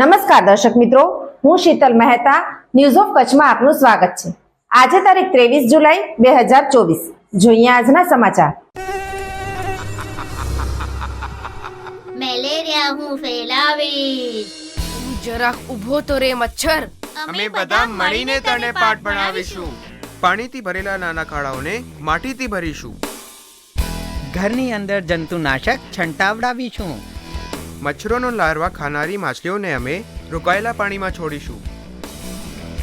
નમસ્કાર દર્શક મિત્રો હું શીતલ મહેતા ન્યૂઝ ઓફ કચ્છમાં આપનું સ્વાગત છે. આજે તારીખ ત્રેવીસ જુલાઈ બે હજાર ચોવીસ. જોઈએ આજના સમાચાર. મેલેરિયા હું ફેલાવીશ. તું જરાક ઊભો તો રે મચ્છર. અમે બધા મળીને તને પાઠ ભણાવીશું. પાણીથી ભરેલા નાના ખાડાઓને માટીથી ભરીશું. ઘરની અંદર જંતુનાશક છંટાવડાવીશું. મચ્છરોનો લાર્વા ખાનારી માછલીઓને અમે રોકાયેલા પાણીમાં છોડીશું.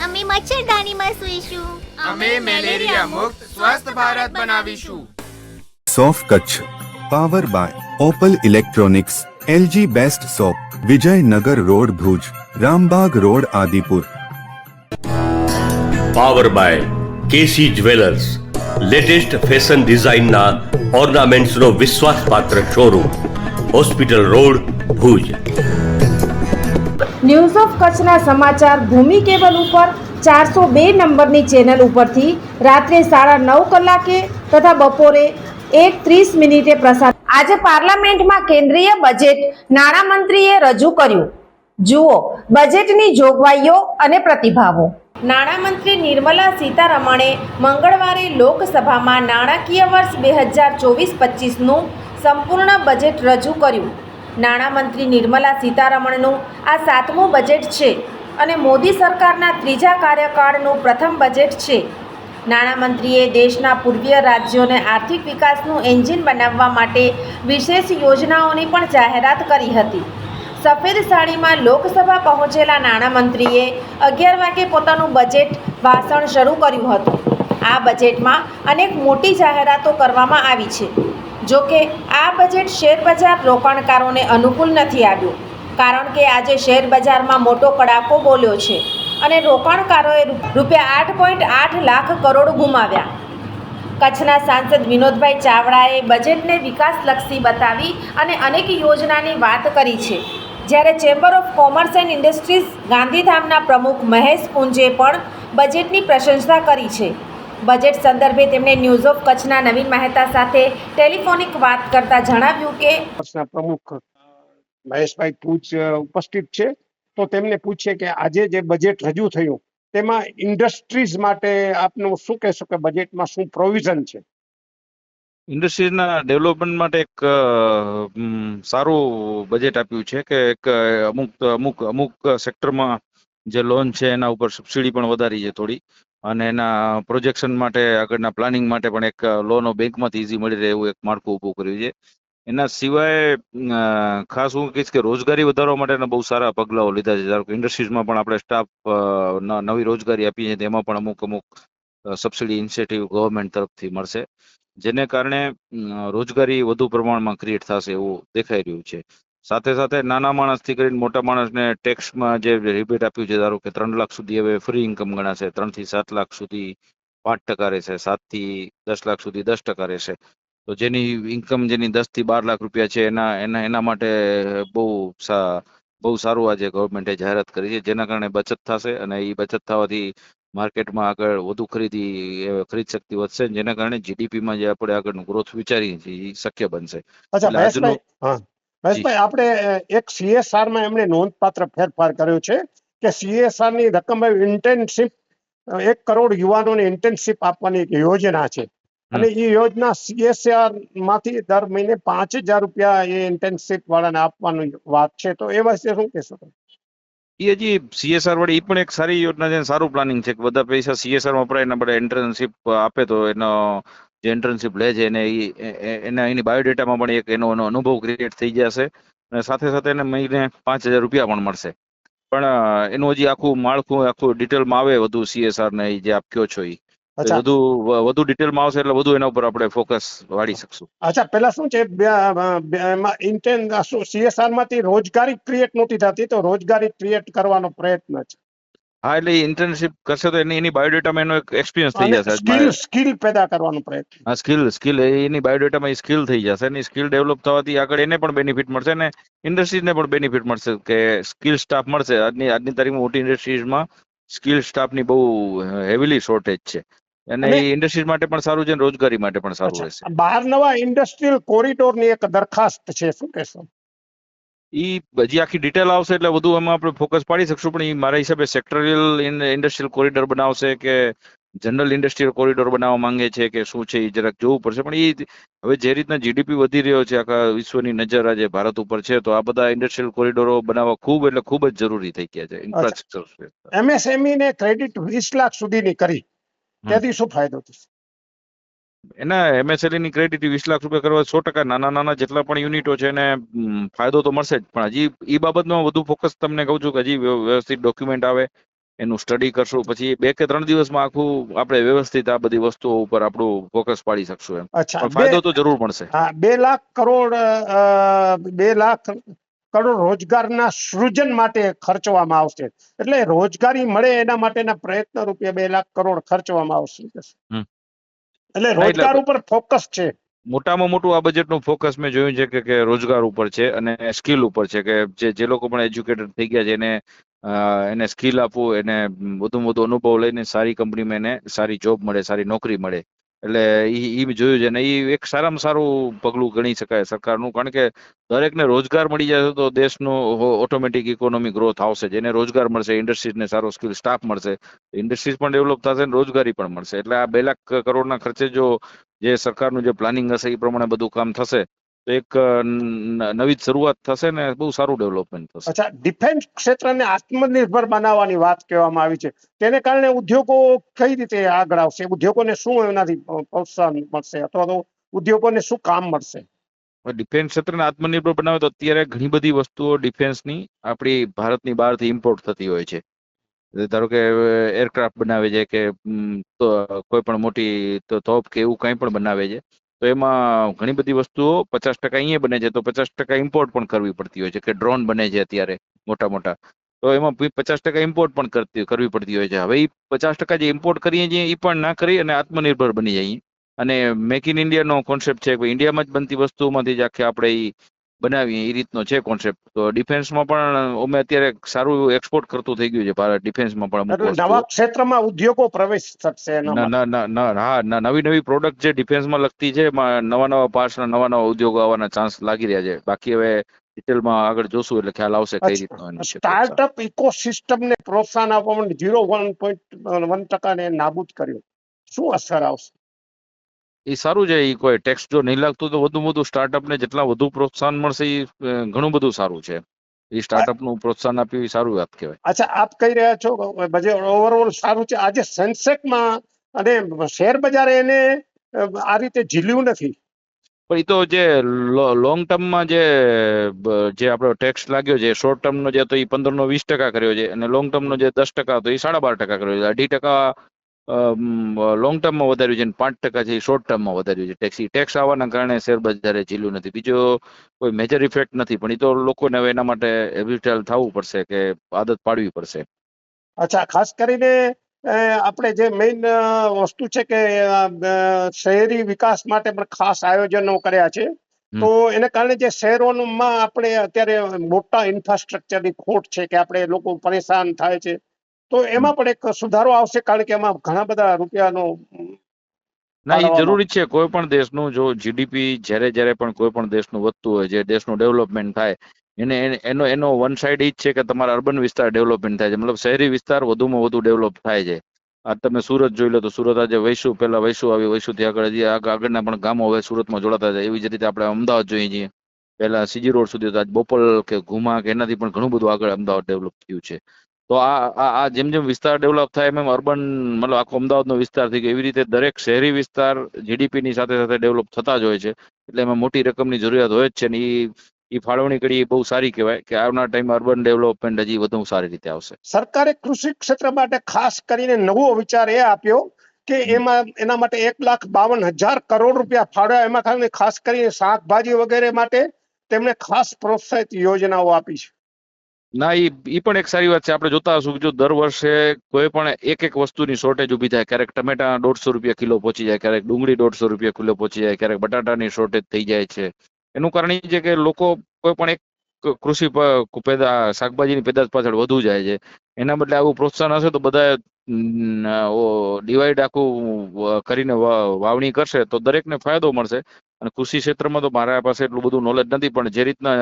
અમે મચ્છરદાનીમાં સૂઈશું. અમે મેલેરિયા મુક્ત સ્વસ્થ ભારત બનાવીશું. સોફ Kutch power by Opal electronics LG best shop Vijaynagar road Bhuj Rambag road Adipur. Power by KC jewellers latest fashion ડિઝાઇનના ઓર્નામેન્ટ્સનો વિશ્વાસપાત્ર showroom hospital road Bhuj. News of કચ્છના સમાચાર ભૂમિ કેબલ ઉપર ચારસો બે નંબરની ચેનલ ઉપરથી રાત્રે સાડા નવ કલાકે તથા બપોરે એક ત્રીસ મિનિટે પ્રસાર આજે પાર્લામેન્ટમાં કેન્દ્રીય બજેટ નાણામંત્રીએ રજૂ કર્યું. જુઓ બજેટની જોગવાઈઓ અને પ્રતિભાવો. નાણામંત્રી નિર્મલા સીતારમણે મંગળવારે લોકસભામાં નાણાકીય વર્ષ બે હજાર ચોવીસ પચીસનું સંપૂર્ણ બજેટ રજૂ કર્યું. નાણામંત્રી નિર્મલા સીતારમણનું આ સાતમું બજેટ છે અને મોદી સરકારના ત્રીજા કાર્યકાળનું પ્રથમ બજેટ છે. નાણામંત્રીએ દેશના પૂર્વીય રાજ્યોને આર્થિક વિકાસનું એન્જિન બનાવવા માટે વિશેષ યોજનાઓની પણ જાહેરાત કરી હતી. સફેદ સાડીમાં લોકસભા પહોંચેલા નાણામંત્રીએ અગિયાર વાગે પોતાનું બજેટ ભાષણ શરૂ કર્યું હતું. આ બજેટમાં અનેક મોટી જાહેરાતો કરવામાં આવી છે. જો કે આ બજેટ શેર બજાર રોકાણકારોને અનુકૂળ નથી આવ્યું, કારણ કે આજે શેર બજારમાં મોટો કડાકો બોલ્યો છે અને રોકાણકારોએ રૂપિયા આઠ પોઈન્ટ આઠ લાખ કરોડ ગુમાવ્યા. કચ્છના સાંસદ વિનોદભાઈ ચાવડાએ બજેટને વિકાસલક્ષી બતાવી અને અનેક યોજનાની વાત કરી છે. જ્યારે chamber of commerce and industries ગાંધીધામના પ્રમુખ મહેશ પુંજે પણ બજેટની પ્રશંસા કરી છે. બજેટ સંદર્ભે તેમણે ન્યૂઝ ઓફ કચ્છના નવીન મહેતા સાથે ટેલિફોનિક વાત કરતા જણાવ્યું કે કચ્છના પ્રમુખ મહેશભાઈ પૂછ ઉપસ્થિત છે. તો તેમને પૂછીએ કે આજે જે બજેટ રજૂ થયું તેમાં ઇન્ડસ્ટ્રીઝ માટે આપનું શું કહેશો કે બજેટમાં શું પ્રોવિઝન છે? ઇન્ડસ્ટ્રીઝના ડેવલપમેન્ટ માટે એક સારું બજેટ આપ્યું છે કે એક અમુક અમુક અમુક સેક્ટરમાં જે લોન છે એના ઉપર સબસિડી પણ વધારી છે થોડી. અને એના પ્રોજેક્શન માટે, આગળના પ્લાનિંગ માટે પણ એક લોનો બેંકમાંથી ઇઝી મળી રહે એવું એક માળખું ઊભું કર્યું છે. એના સિવાય ખાસ હું કહીશ કે રોજગારી વધારવા માટેના બહુ સારા પગલાઓ લીધા છે. ધારો કે ઇન્ડસ્ટ્રીઝમાં પણ આપણે સ્ટાફ નવી રોજગારી આપી છે તેમાં પણ અમુક અમુક સબસિડી ઇન્સેટિવ ગવર્મેન્ટ તરફથી મળશે. જેને કારણે રોજગારી વધુ પ્રમાણમાં ક્રિએટ થશે એવું દેખાઈ રહ્યું છે. સાથે સાથે નાના માણસથી કરીને મોટા માણસને ટેક્સમાં જે રિબેટ આપ્યું છે ધારો કે ત્રણ લાખ સુધી હવે ફ્રી ઇન્કમ ગણાશે ત્રણથી સાત લાખ સુધી પાંચ ટકા રહેશે સાતથી દસ લાખ સુધી દસ ટકા રહેશે. તો જેની ઇન્કમ જેની દસથી બાર લાખ રૂપિયા છે એના એના એના માટે બહુ બહુ સારું આજે ગવર્મેન્ટે જાહેરાત કરી છે જેના કારણે બચત થશે અને એ બચત થવાથી માર્કેટમાં આગળ વધુ ખરીદી ખરીદ શક્તિ વધશે જેના કારણે જીડીપીમાં જે આપણે આગળનું ગ્રોથ વિચારીએ છીએ એ શક્ય બનશે. મહેશભાઈ આપણે એક સીએસઆરમાં એમણે નોંધપાત્ર ફેરફાર કર્યો છે કે સીએસઆરની રકમ ઇન્ટર્નશીપ એક કરોડ યુવાનોને ઇન્ટર્નશીપ આપવાની એક યોજના છે. અને એ યોજના સીએસઆરમાંથી દર મહિને પાંચ હજાર રૂપિયા એ ઇન્ટર્નશીપ વાળાને આપવાની વાત છે. તો એ વાસ્તે શું કહેશો તમે? એ હજી સીએસઆર વાળી એ પણ એક સારી યોજના છે સારું પ્લાનિંગ છે કે બધા પૈસા સીએસઆર વપરાય એના બધા ઇન્ટર્નશીપ આપે તો એનો જે ઇન્ટર્નશીપ લે છે એને એના એની બાયોડેટામાં પણ એક એનો એનો અનુભવ ક્રિએટ થઈ જશે અને સાથે સાથે એને મહિને પાંચ હજાર રૂપિયા પણ મળશે. પણ એનું હજી આખું માળખું આખું ડિટેલમાં આવે વધુ સીએસઆર ને જે આપ કયો છો એ વધુ વધુ ડિટેલમાં આવશે એટલે વધુ એના ઉપર આપણે ફોકસ વાળી શકશું. અચ્છા પેલા શું છે? ઇન્ટેન સીએસઆરમાંથી રોજગારી ક્રિએટ નહોતી થતી તો રોજગારી ક્રિએટ કરવાનો પ્રયત્ન છે. હા એટલે ઇન્ટર્નશીપ કરશે તો એની એની બાયોડેટામાં એનો એક એક્સપિરિયન્સ થઈ જશે. સ્કિલ સ્કિલ પેદા કરવાનો પ્રયત્ન. હા સ્કિલ સ્કિલ એની બાયોડેટામાં સ્કિલ થઈ જશે એની સ્કિલ ડેવલપ થવાથી આગળ એને પણ બેનિફિટ મળશે અને ઇન્ડસ્ટ્રીઝને પણ બેનિફિટ મળશે કે સ્કિલ સ્ટાફ મળશે. આજની આજની તારીખમાં મોટી ઇન્ડસ્ટ્રીઝમાં સ્કિલ સ્ટાફની બહુ હેવીલી શોર્ટેજ છે. અને એ ઇન્ડસ્ટ્રીઝ માટે પણ સારું છે રોજગારી માટે પણ સારું રહેશે. બાર નવા ઇન્ડસ્ટ્રીયલ કોરિડોરની એક દરખાસ્ત છે. શું કહેશો? ઈ હજી આખી ડિટેલ આવશે એટલે વધુ એમાં આપણે ફોકસ પાડી શકશું. પણ એ મારા હિસાબે સેક્ટરિયલ ઇન્ડસ્ટ્રીયલ કોરિડોર બનાવશે કે જનરલ ઇન્ડસ્ટ્રીયલ કોરિડોર બનાવવા માંગે છે કે શું છે એ જરાક જોવું પડશે. પણ એ હવે જે રીતના જીડીપી વધી રહ્યો છે આખા વિશ્વની નજર આજે ભારત ઉપર છે તો આ બધા ઇન્ડસ્ટ્રીયલ કોરિડોરો બનાવવા ખૂબ એટલે ખૂબ જ જરૂરી થઈ ગયા છે ઇન્ફ્રાસ્ટ્રક્ચર એમએસએમઈ ને ક્રેડિટ વીસ લાખ સુધીની કરી. ત્યાંથી શું ફાયદો થશે? એના MSLE ની ક્રેડિટ વીસ લાખ રૂપિયા કરવા સો ટકા નાના નાના જેટલા પણ યુનિટો છે એને ફાયદો તો મળશે જ. પણ હજી એ બાબતમાં વધુ ફોકસ તમને કહું છું કે હજી વ્યવસ્થિત ડોક્યુમેન્ટ આવે એનું સ્ટડી કરશું પછી બે કે ત્રણ દિવસમાં આખું આપણે વ્યવસ્થિત આ બધી વસ્તુઓ ઉપર આપણું ફોકસ પાડી શકશું એમ. ફાયદો તો જરૂર મળશે. હા બે લાખ કરોડ બે લાખ કરોડ રોજગારના સૃજન માટે ખર્ચવામાં આવશે. એટલે રોજગારી મળે એના માટેના પ્રયત્ન રૂપે બે લાખ કરોડ ખર્ચવામાં આવશે. એટલે રોજગાર ઉપર ફોકસ છે. મોટામાં મોટું આ બજેટનું ફોકસ મેં જોયું છે કે કે રોજગાર ઉપર છે અને સ્કિલ ઉપર છે કે જે જે લોકો પણ એજ્યુકેટેડ થઈ ગયા છે એને એને સ્કિલ આપવું એને વધુમાં વધુ અનુભવ લઈને સારી કંપનીમાં એને સારી જોબ મળે સારી નોકરી મળે. એટલે ઈ જોયું છે. અને એ એક સારામાં સારું પગલું ગણી શકાય સરકારનું. કારણ કે દરેકને રોજગાર મળી જશે તો દેશનું ઓટોમેટિક ઇકોનોમી ગ્રોથ આવશે. જેને રોજગાર મળશે ઇન્ડસ્ટ્રીઝને સારો સ્કિલ સ્ટાફ મળશે ઇન્ડસ્ટ્રીઝ પણ ડેવલપ થશે અને રોજગારી પણ મળશે. એટલે આ બે લાખ કરોડના ખર્ચે જો જે સરકારનું જે પ્લાનિંગ હશે એ પ્રમાણે બધું કામ થશે તો એક નવી જ શરૂઆત થશે ને બહુ સારું ડેવલપમેન્ટ થશે. અચ્છા ડિફેન્સ ક્ષેત્રને આત્મનિર્ભર બનાવવાની વાત કહેવામાં આવી છે. તેને કારણે ઉદ્યોગો કઈ રીતે આગળ આવશે? ઉદ્યોગોને શું એનાથી પ્રોત્સાહન મળશે? અથવા તો ઉદ્યોગોને શું કામ મળશે? ડિફેન્સ ક્ષેત્રને આત્મનિર્ભર બનાવે તો અત્યારે ઘણી બધી વસ્તુઓ ડિફેન્સની આપણી ભારતની બહારથી ઇમ્પોર્ટ થતી હોય છે. ધારો કે એરક્રાફ્ટ બનાવે છે કે કોઈ પણ મોટી તોપ કે એવું કંઈ પણ બનાવે છે. તો એમાં ઘણી બધી વસ્તુઓ પચાસ ટકા અહીંયા બને છે, તો પચાસ ટકા ઇમ્પોર્ટ પણ કરવી પડતી હોય છે, કે ડ્રોન બને છે અત્યારે મોટા મોટા. તો એમાં પચાસ ટકા ઇમ્પોર્ટ પણ કરતી, કરવી પડતી હોય છે. હવે એ પચાસ ટકા જે ઇમ્પોર્ટ કરીએ છીએ એ પણ ના કરી અને આત્મનિર્ભર બની જઈએ. અને મેક ઇન ઇન્ડિયાનો કોન્સેપ્ટ છે, કે ઇન્ડિયામાં જ બનતી વસ્તુઓમાંથી જ આખે આપણે ઈ બનાવીએ એ રીતનો છે કોન્સેપ્ટ તો ડિફેન્સમાં પણ અમે અત્યારે સારું એક્સપોર્ટ કરતું થઈ ગયું છે ભારત ડિફેન્સમાં પણ. નવા ક્ષેત્રમાં ઉદ્યોગો પ્રવેશ થશે ના ના હા નવી નવી પ્રોડક્ટ જે ડિફેન્સમાં લગતી છે નવા નવા પાર્ટ્સ નવા નવા ઉદ્યોગો આવવાના ચાન્સ લાગી રહ્યા છે. બાકી હવે ડિટેલમાં આગળ જોશું એટલે ખ્યાલ આવશે કઈ રીતનો. સ્ટાર્ટઅપ ઇકોસિસ્ટમને પ્રોત્સાહન આપવા માટે ઝીરો વન પોઈન્ટ વન ટકાને નાબૂદ કર્યો. શું અસર આવશે? એ સારું છે એ કોઈ ટેક્સ જો નહીં લાગતું તો વધુ વધુ સ્ટાર્ટઅપને જેટલા વધુ પ્રોત્સાહન મળશે એ ઘણું બધું સારું છે. એ સ્ટાર્ટઅપનું પ્રોત્સાહન આપ્યું એ સારું વાત કહેવાય. અચ્છા આપ કહી રહ્યા છો બજે ઓવરઓલ સારું છે. આજે સેન્સેક્સમાં અને શેર બજારે એને આ રીતે ઝીલ્યું નથી. પણ એ તો જે લોંગ ટર્મમાં જે જે આપણો ટેક્સ લાગ્યો છે શોર્ટ ટર્મનો જે તો એ પંદર નો વીસ ટકા કર્યો છે અને લોંગ ટર્મનો જે દસ ટકા હતો એ સાડા બાર ટકા કર્યો છે. અઢી ટકા લોંગ ટર્મમાં વધાર્યું છે અને પાંચ ટકા છે એ શોર્ટ ટર્મમાં વધાર્યું છે. ટેક્સ ટેક્સ આવવાના કારણે શેર બજારે ઝીલ્યું નથી. બીજો કોઈ મેજર ઇફેક્ટ નથી પણ એ તો લોકોને હવે એના માટે હેબિટેલ થવું પડશે કે આદત પાડવી પડશે. અચ્છા ખાસ કરીને આપણે જે મેઇન વસ્તુ છે કે શહેરી વિકાસ માટે પણ ખાસ આયોજનો કર્યા છે. તો એને કારણે જે શહેરોમાં આપણે અત્યારે મોટા ઇન્ફ્રાસ્ટ્રક્ચરની ખોટ છે કે આપણે લોકો પરેશાન થાય છે. તો એમાં પણ એક સુધારો આવશે કારણ કે એમાં ઘણા બધા રૂપિયાનો ના એ જરૂરી છે કોઈ પણ દેશનું જો જીડીપી જ્યારે જ્યારે પણ કોઈ પણ દેશનું વધતું હોય જે દેશનું ડેવલપમેન્ટ થાય એને એને- એનો વન સાઈડ ઈ જ છે કે તમારા અર્બન વિસ્તાર ડેવલપમેન્ટ થાય છે. મતલબ શહેરી વિસ્તાર વધુમાં વધુ ડેવલપ થાય છે. આ તમે સુરત જોઈ લો તો સુરત આજે વૈસુ પહેલા વૈસુ આવી વૈસુથી આગળ હજી આગ- આગળના પણ ગામો હવે સુરતમાં જોડાતા જાય. એવી જ રીતે આપણે અમદાવાદ જોઈએ છીએ. પહેલા સીજી રોડ સુધી આજ બોપલ કે ઘુમા કે એનાથી પણ ઘણું બધું આગળ અમદાવાદ ડેવલપ થયું છે. તો આ આ જેમ જેમ વિસ્તાર ડેવલપ થાય એમ એમ અર્બન મતલબ આખો અમદાવાદનો વિસ્તાર થઈ ગયો એવી રીતે દરેક શહેરી વિસ્તાર જીડીપીની સાથે સાથે ડેવલપ થતા જ હોય છે. એટલે એમાં મોટી રકમની જરૂરિયાત હોય જ છે ને એ એ ફાળવણી કરી એ બહુ સારી કહેવાય કે આવનાર ટાઈમ અર્બન ડેવલપમેન્ટ હજી વધુ સારી રીતે આવશે. સરકારે કૃષિ ક્ષેત્ર માટે ખાસ કરીને નવો વિચાર એ આપ્યો કે એમાં, એના માટે એક લાખ બાવન હજાર કરોડ રૂપિયા ફાળવ્યા. એમાં ખાસ કરીને શાકભાજી વગેરે માટે તેમણે ખાસ પ્રોત્સાહિત યોજનાઓ આપી છે. ના એ એ પણ એક સારી વાત છે. આપણે જોતા હશું જો દર વર્ષે કોઈ પણ એક એક વસ્તુની શોર્ટેજ ઊભી થાય ક્યારેક ટમેટા દોઢસો રૂપિયા કિલો પહોંચી જાય, ક્યારેક ડુંગળી દોઢસો રૂપિયા કિલો પહોંચી જાય, ક્યારેક બટાટાની શોર્ટેજ થઈ જાય છે. એનું કારણ એ છે કે લોકો કોઈ પણ એક કૃષિ પેદા શાકભાજીની પેદાશ પાછળ વધુ જાય છે. એના બદલે આવું પ્રોત્સાહન હશે તો બધા ડિવાઈડ આખું કરીને વાવણી કરશે તો દરેકને ફાયદો મળશે. અને કૃષિ ક્ષેત્રમાં તો મારા પાસે એટલું બધું નોલેજ નથી પણ જે રીતના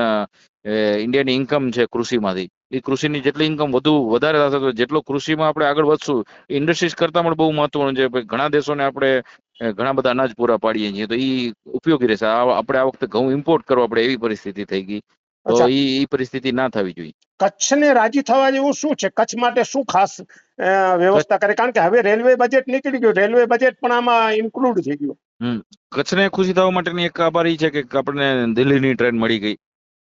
ઇન્ડિયાની ઇન્કમ છે કૃષિમાંથી એ કૃષિની જેટલી ઇન્કમ વધુ વધારે થશે તો જેટલો કૃષિમાં આપણે આગળ વધશું ઇન્ડસ્ટ્રીઝ કરતાં પણ બહુ મહત્વનું છે. ઘણા દેશોને આપણે ઘણા બધા અનાજ પૂરા પાડીએ છીએ તો એ ઉપયોગી રહેશે. આપણે આ વખતે ઘઉં ઇમ્પોર્ટ કરવા પડે એવી પરિસ્થિતિ થઈ ગઈ. તો એ એ પરિસ્થિતિ ના થવી જોઈએ. કચ્છને રાજી થવા જેવું શું છે? કચ્છ માટે શું ખાસ વ્યવસ્થા કરે? કારણ કે હવે રેલવે બજેટ નીકળી ગયું રેલવે બજેટ પણ આમાં ઇન્ક્લુડ થઈ ગયું. કચ્છને ખુશી થવા માટેની એક આભાર છે કે આપણને દિલ્હીની ટ્રેન મળી ગઈ.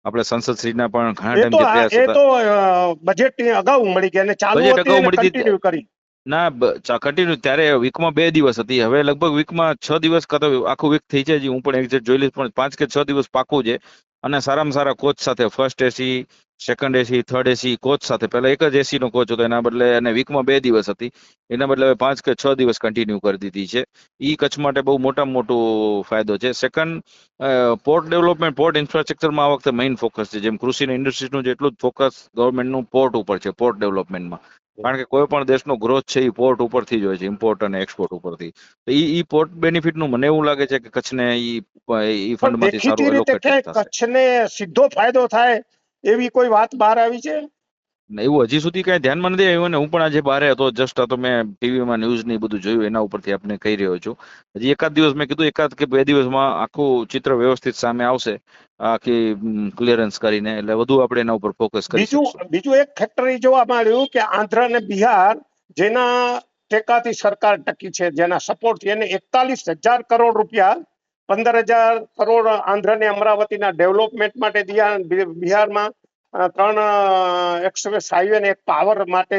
આપણે સંસદશ્રીના પણ ઘણા ટાઈમ એ તો બજેટ અગાઉ મળી ગઈ અને ચાલુ હતી હતી. કન્ટિન્યુ કરી. ના કન્ટિન્યુ ત્યારે વીકમાં બે દિવસ હતી. હવે લગભગ વીકમાં છ દિવસ કાં તો આખું વીક થઈ જાય છે. હું પણ એક્ઝેક્ટ જોઈ લઈશ પણ પાંચ કે છ દિવસ પાકું છે. અને સારામાં સારા કોચ સાથે first AC second AC third AC coach સાથે. પહેલા એક જ એસીનો કોચ હતો, એના બદલે અને વીકમાં બે દિવસ હતી. એના બદલે હવે પાંચ કે છ દિવસ કન્ટિન્યુ કરી દીધી છે. ઈ કચ્છ માટે બહુ મોટામાં મોટો ફાયદો છે. સેકન્ડ પોર્ટ ડેવલપમેન્ટ પોર્ટ ઇન્ફ્રાસ્ટ્રક્ચરમાં આ વખતે મેઇન ફોકસ છે. જેમ કૃષિ અને ઇન્ડસ્ટ્રીઝનું જેટલું જ ફોકસ ગવર્મેન્ટનું પોર્ટ ઉપર છે પોર્ટ ડેવલપમેન્ટમાં કારણ કે કોઈ પણ દેશનો ગ્રોથ છે એ પોર્ટ ઉપરથી જ હોય છે ઇમ્પોર્ટ અને એક્સપોર્ટ ઉપરથી. તો ઈ ઈ પોર્ટ બેનિફિટનું મને એવું લાગે છે કે કચ્છને એ ફંડમાંથી સારું એલોકેટ કચ્છને સીધો ફાયદો થાય એવી કોઈ વાત બહાર આવી છે? એવું હજી સુધી કઈ ધ્યાનમાં નથી આવ્યું અને હું પણ આજે બહાર હતો. જસ્ટ તો મેં ટીવીમાં ન્યૂઝ ને બધું જોયું એના ઉપરથી આપને કહી રહ્યો છું. હજી એકાદ દિવસ મેં કીધું એકાદ કે બે દિવસમાં આખું ચિત્ર વ્યવસ્થિત સામે આવશે આખી ક્લિયરન્સ કરીને. એટલે વધુ આપણે એના ઉપર ફોકસ કરી બીજું બીજું એક ફેક્ટરી જોવા મળ્યું કે આંધ્ર અને બિહાર જેના ટેકાથી સરકાર ટકી છે જેના સપોર્ટથી એને એકતાલીસ હજાર કરોડ રૂપિયા પંદર હજાર કરોડ આંધ્ર ને અમરાવતીના ડેવલપમેન્ટ માટે દિયા બિહારમાં ત્રણ એક્સપ્રેસ હાઈવે ને એક પાવર માટે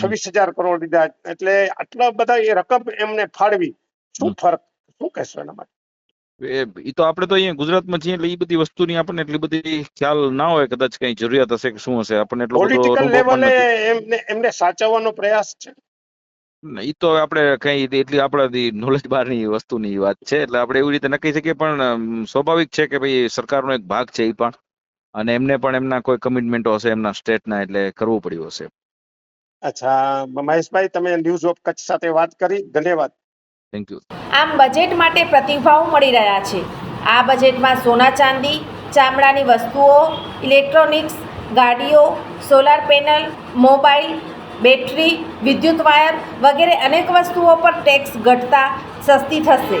છવ્વીસ હજાર કરોડ લીધા. એટલે આટલા બધા એ રકમ એમને ફાળવી. શું. ફરક? શું કહેશો એના માટે? એ તો આપણે તો અહીંયા ગુજરાતમાં છીએ એટલે એ બધી વસ્તુની આપણને એટલી બધી ખ્યાલ ના હોય કદાચ કઈ જરૂરિયાત હશે કે શું હશે. આપણને એટલો બધો પોલિટિકલ લેવલે એમને એમને સાચવવાનો પ્રયાસ છે. એ તો આપણે કઈ એટલી આપણાથી નોલેજ બહારની વસ્તુની વાત છે. એટલે આપણે એવી રીતે નક્કી શકીએ પણ સ્વાભાવિક છે કે ભાઈ સરકારનો એક ભાગ છે એ પણ. અને એમને પણ એમના કોઈ કમિટમેન્ટો હશે એમના સ્ટેટના એટલે કરવું પડ્યું હશે. અચ્છા મહેશભાઈ તમે ન્યૂઝ ઓફ કચ્છ સાથે વાત કરી. ધન્યવાદ. થેન્ક યુ આમ બજેટ માટે પ્રતિભાવ મળી રહ્યા છે. આ બજેટમાં સોના ચાંદી ચામડાની વસ્તુઓ ઇલેક્ટ્રોનિક્સ ગાડીઓ સોલાર પેનલ મોબાઈલ બેટરી વિદ્યુત વાયર વગેરે અનેક વસ્તુઓ પર ટેક્સ ઘટતા સસ્તી થશે.